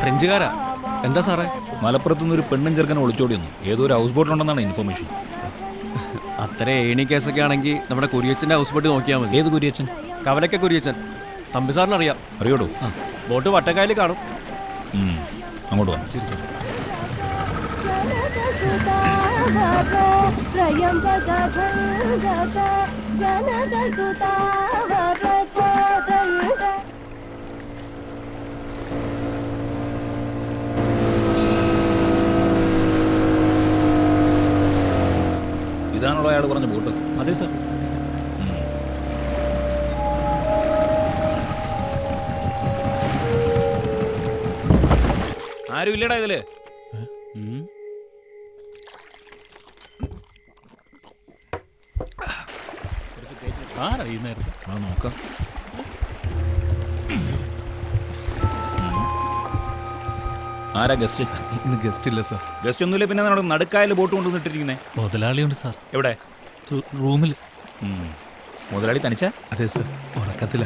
ഫ്രഞ്ചുകാരാ. എന്താ സാറേ? മലപ്പുറത്തു നിന്നൊരു ഒരു പെണ്ണും ചെറുക്കനെ ഒളിച്ചോടി വന്നു. ഏതോ ഒരു ഹൗസ് ബോട്ട് ബോട്ടിലുണ്ടെന്നാണ് ഇൻഫർമേഷൻ അത്ര ഏണി കേസൊക്കെ ആണെങ്കിൽ നമ്മുടെ കുരിയച്ചന്റെ ഹൗസ് ബോട്ട് നോക്കിയാൽ മതി. ഏത് കുരിയച്ചൻ? കവലക്ക കുരിയച്ചൻ. തമ്പി സാറിന് അറിയാം. അറിയോടോ? ബോട്ട് വട്ടക്കായൽ കാണും. അങ്ങോട്ട് വന്നു ശരി സാർ ഇതാണല്ലോ അയാൾ പറഞ്ഞ ബോട്ട്. അതെ സാർ. ആരും ഇല്ലടാ ഇതിൽ. ആരാ ഈ നേരത്തെ? ആ നോക്കാം. ആരാ ഗസ്റ്റ്? ഇന്ന് ഗസ്റ്റ് ഇല്ല സാർ. ഗസ്റ്റ് ഒന്നുമില്ല പിന്നെ നമ്മുടെ നടുക്കായൽ ബോട്ട് കൊണ്ടുവന്നിട്ടിരിക്കുന്നേ? മുതലാളിയുണ്ട് സാർ. എവിടെ? റൂമിൽ മുതലാളി തനിച്ച? അതെ സാർ. ഉറക്കത്തില്ല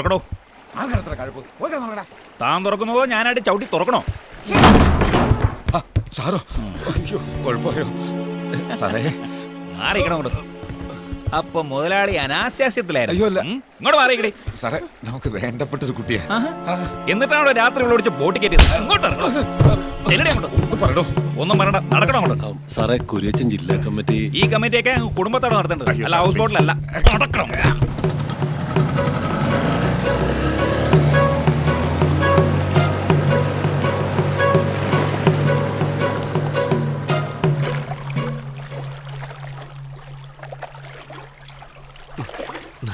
തുറക്കണോ താൻ തുറക്കുന്നതോ ഞാനായിട്ട് ചവിട്ടി തുറക്കണോ? സാറോ. അയ്യോ കുഴപ്പമായോ? സാറേ. മാറിക്കണം അങ്ങോട്ട്. അപ്പൊ മുതലാളി അനാശാസ്യത്തിലായിരുന്നു? ഇങ്ങോട്ട് മാറിയിക്കടി സാറേ നമുക്ക് വേണ്ടപ്പെട്ട ഒരു കുട്ടിയാ. എന്നിട്ടാണോ രാത്രി വിളിച്ച് ബോട്ട് കയറ്റിയത്? അങ്ങോട്ട്. ഒന്ന് പറയണ്ട. നടക്കണം അങ്ങോട്ട്? സാറേ കുരിയച്ചൻ ജില്ലാ കമ്മിറ്റി ഈ കമ്മിറ്റിയൊക്കെ കുടുംബത്തോടെ നടത്തേണ്ടത്. അല്ല ഹൗസ്. ബോട്ടിലല്ല. നടക്കണം?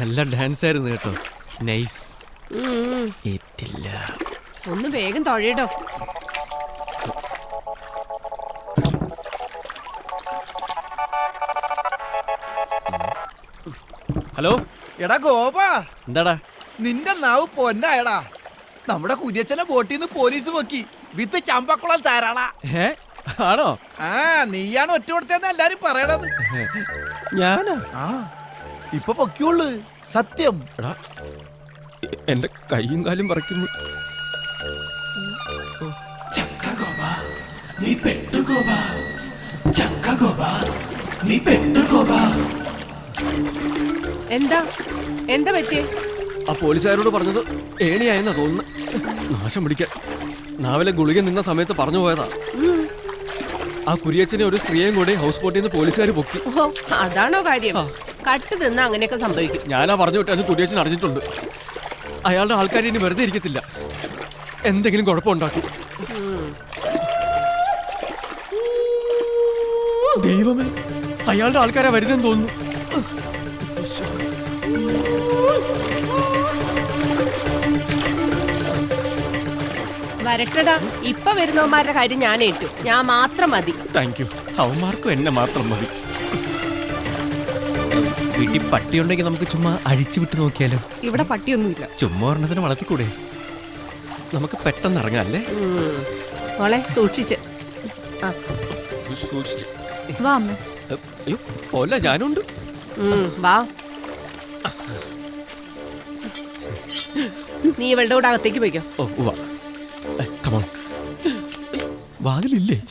നല്ല ഡാൻസ് ആയിരുന്നു കേട്ടോ. നൈസ്. ഏറ്റില്ല. ഒന്ന് വേഗം തൊഴയിടോ ഹലോ എടാ ഗോപാ. എന്താടാ? നിന്റെ നാവ് പൊന്നായടാ. നമ്മുടെ കുര്യച്ചനെ ബോട്ടിൽ നിന്ന് പോലീസ് പൊക്കി വിത്ത് ചമ്പക്കുളം താരാളാ. ഏ? ആണോ? ആ നീയാണ് ഒറ്റ കൊടുത്തേന്ന് എല്ലാരും പറയണത്. ഞാനോ? ആ ഇപ്പൊ പൊക്കിയുള്ളു. സത്യം. എടാ എ- എന്റെ കൈയും കാലും പറിക്കുന്നു. എന്താ? എന്താ പറ്റിയേ? ആ പോലീസുകാരോട് പറഞ്ഞത് ഏണിയായെന്നാ തോന്നുന്നു. നാശം പിടിക്കാൻ. നാവിലെ ഗുളിക നിന്ന സമയത്ത് പറഞ്ഞു പോയതാ. ആ കുരിയച്ചനെ ഒരു സ്ത്രീയെയും കൂടെ ഹൗസ് ബോട്ടിൽ നിന്ന് പോലീസുകാർ പൊക്കി. ഓ അതാണോ കാര്യം? കട്ട് നിന്ന് അങ്ങനെയൊക്കെ സംഭവിക്കും. ഞാനാ പറഞ്ഞു വിട്ടത് കുരിയച്ചൻ അറിഞ്ഞിട്ടുണ്ട്. അയാളുടെ ആൾക്കാർ ഇനി വെറുതെ ഇരിക്കത്തില്ല. എന്തെങ്കിലും കുഴപ്പമുണ്ടാക്കും. ദൈവമേ അയാളുടെ ആൾക്കാരാ വരുന്നെന്ന് തോന്നുന്നു. വരട്ടടാ. ഇപ്പൊ വരുന്നവന്മാരുടെ കാര്യം ഞാൻ ഏറ്റു. ഞാൻ മാത്രം മതി. Thank you. അവന്മാർക്കും എന്നെ മാത്രം മതി. വീട്ടിൽ പട്ടിയുണ്ടെങ്കിൽ നമുക്ക് ചുമ്മാ അഴിച്ചു വിട്ട് നോക്കിയാലോ? ഇവിടെ പട്ടിയൊന്നുമില്ല. ചുമ്മാ ഒരെണ്ണത്തിന് വളർത്തിക്കൂടെ? നമുക്ക് പെട്ടെന്ന് ഇറങ്ങാം അല്ലേ. മോളെ സൂക്ഷിച്ച്. ആ. വാ അമ്മ. അയ്യോ പോല ഞാനുണ്ട്. വാ. നീ ഇവളുടെ കൂടെ അകത്തേക്ക് പോയിക്കോ. ഓ ഉവ്വ. കമോൺ വാതിലില്ലേ?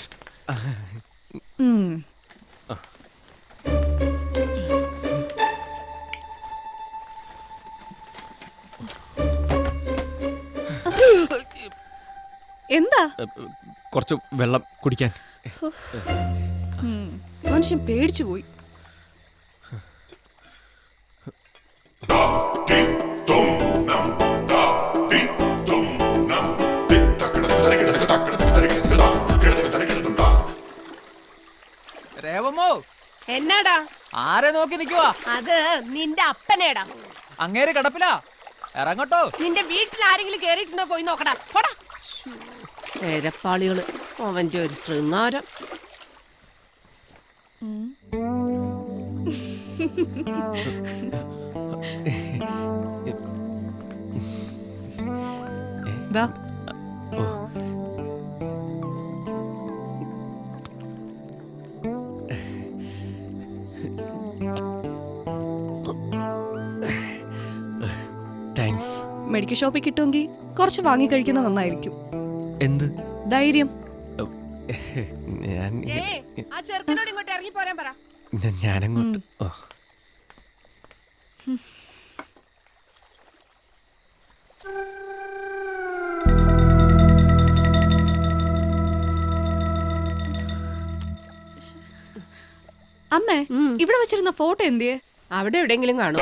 എന്താ? കുറച്ച് വെള്ളം കുടിക്കാൻ. മനുഷ്യൻ പേടിച്ചു പോയി. രേവമോ? എന്നാടാ? ആരെ നോക്കി നിക്കുവാ? അത് നിന്റെ അപ്പനേടാ. അങ്ങേര് കിടപ്പില? ഇറങ്ങട്ടോ. നിന്റെ വീട്ടിൽ ആരെങ്കിലും കേറിയിട്ടുണ്ടോ പോയി നോക്കടാ. പോടാ. എരപ്പാളികൾ അവന്റെ ഒരു ശൃംഗാരം. ദാ. താങ്ക്സ് മെഡിക്കൽ ഷോപ്പിൽ കിട്ടുമെങ്കിൽ കുറച്ച് വാങ്ങി കഴിക്കുന്നത് നന്നായിരിക്കും. എന്ത്? ധൈര്യം. ഞാൻ ആ ചെറുക്കനോട് ഇങ്ങോട്ട് ഇറങ്ങി പോരാൻ പറ. ഞാൻ- ഞാനങ്ങോട്ട് അമ്മേ ഇവിടെ വെച്ചിരുന്ന ഫോട്ടോ എന്തിയെ? അവിടെ എവിടെയെങ്കിലും കാണും.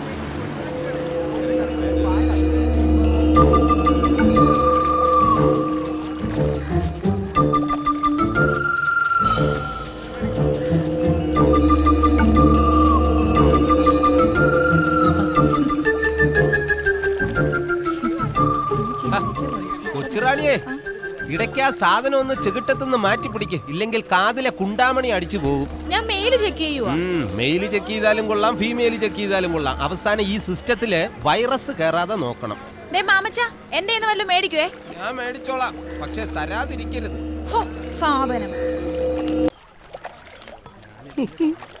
ഇടയ്ക്ക് ആ സാധനം ഒന്ന് ചെകിട്ടത്തുനിന്ന് മാറ്റി പിടിക്ക്. ഇല്ലെങ്കിൽ കാതിലെ കുണ്ടാമണി അടിച്ചു പോകും. ഞാൻ മെയിൽ ചെക്ക് ചെയ്യുവാ. മെയിൽ ചെക്ക് ചെയ്താലും കൊള്ളാം ഫീമെയിൽ ചെക്ക് ചെയ്താലും കൊള്ളാം. അവസാനം ഈ സിസ്റ്റത്തിൽ വൈറസ് കയറാതെ നോക്കണം. മാമച്ച എന്റെ വല്ലതും മേടിക്കുവേ? ഞാൻ മേടിച്ചോളാം. പക്ഷെ തരാതിരിക്കരുത്. സാധനം.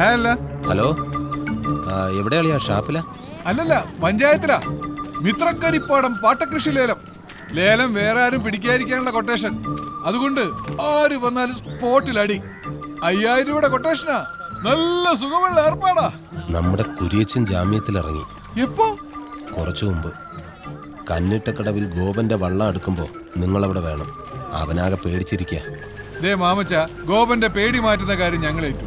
പിടയ്ക്കാതെ ഹലോ എവിടെയാളിയാ? ഷാപ്പിലാ? അല്ലല്ല പഞ്ചായത്തിലാ. മിത്രക്കരിപ്പാടം പാട്ടകൃഷി ലേലം. ലേലം വേറെ ആരും പിടിക്കാതിരിക്കാനുള്ള കൊട്ടേഷൻ. അതുകൊണ്ട് ആര് വന്നാലും സ്പോട്ടിൽ അടി അയ്യായിരം രൂപയുടെ കൊട്ടേഷനാ. നല്ല സുഖമുള്ള ഏർപ്പാടാ. നമ്മുടെ കുരിയച്ചൻ ജാമ്യത്തിൽ ഇറങ്ങി എപ്പോ? കുറച്ചു മുമ്പ്. കന്നിട്ടക്കടവിൽ ഗോപന്റെ വള്ളം നിങ്ങൾ നിങ്ങളവിടെ വേണം. അവനാകെ പേടിച്ചിരിക്കുക ദേ മാമച്ച ഗോപന്റെ പേടി മാറ്റുന്ന കാര്യം ഞങ്ങൾ ഏറ്റു